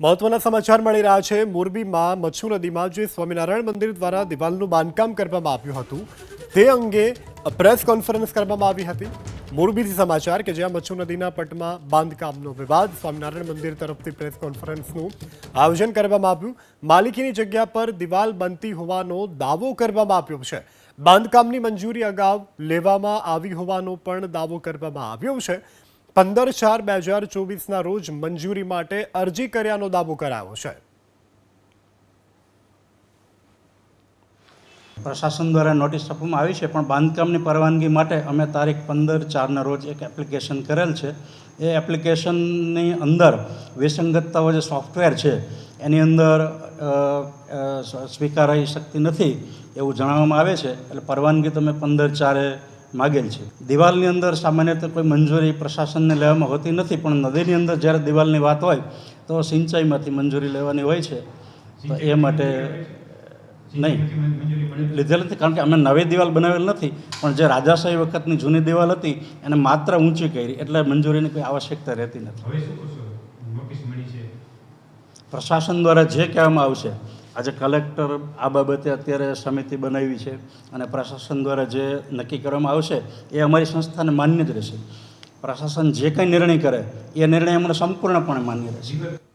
મહત્વના સમાચાર મળી રહ્યા છે. મોરબીમાં મચ્છુ નદીમાં જે સ્વામિનારાયણ મંદિર દ્વારા દિવાલનું બાંધકામ કરવામાં આવ્યું હતું, તે અંગે પ્રેસ કોન્ફરન્સ કરવામાં આવી હતી. મોરબીથી સમાચાર કે જ્યાં મચ્છુ નદીના પટમાં બાંધકામનો વિવાદ, સ્વામિનારાયણ મંદિર તરફથી પ્રેસ કોન્ફરન્સનું આયોજન કરવામાં આવ્યું. માલિકીની જગ્યા પર દિવાલ બનતી હોવાનો દાવો કરવામાં આવ્યો છે. બાંધકામની મંજૂરી અગાઉ લેવામાં આવી હોવાનો પણ દાવો કરવામાં આવ્યો છે. પંદર ચાર બે હજાર ચોવીસના રોજ મંજૂરી માટે અરજી કર્યાનો દાવો કરાયો છે. પ્રશાસન દ્વારા નોટિસ આપવામાં આવી છે, પણ બાંધકામની પરવાનગી માટે અમે તારીખ પંદર ચારના રોજ એક એપ્લિકેશન કરેલ છે. એ એપ્લિકેશનની અંદર વિસંગતતાઓ જે સોફ્ટવેર છે, એની અંદર સ્વીકારાઈ શકતી નથી એવું જણાવવામાં આવે છે. એટલે પરવાનગી તમે પંદર ચારે માગેલ છે. દિવાલની અંદર સામાન્ય રીતે કોઈ મંજૂરી પ્રશાસનને લેવામાં હોતી નથી પણ નદીની અંદર જ્યારે દિવાલની વાત હોય તો સિંચાઈમાંથી મંજૂરી લેવાની હોય છે. તો એ માટે નહીં. લીધેલ નથી કારણ કે અમે નવી દિવાલ બનાવેલ નથી પણ જે રાજાશાહી વખતની જૂની દિવાલ હતી એને માત્ર ઊંચી કરી એટલે મંજૂરીની કોઈ આવશ્યકતા રહેતી નથી. પ્રશાસન દ્વારા જે કહેવામાં આવશે આજે કલેક્ટર આ બાબતે અત્યારે સમિતિ બનાવી છે અને પ્રશાસન દ્વારા જે નક્કી કરવામાં આવશે એ અમારી સંસ્થાને માન્ય જ રહેશે. પ્રશાસન જે કંઈ નિર્ણય કરે, એ નિર્ણય અમને સંપૂર્ણપણે માન્ય રહેશે.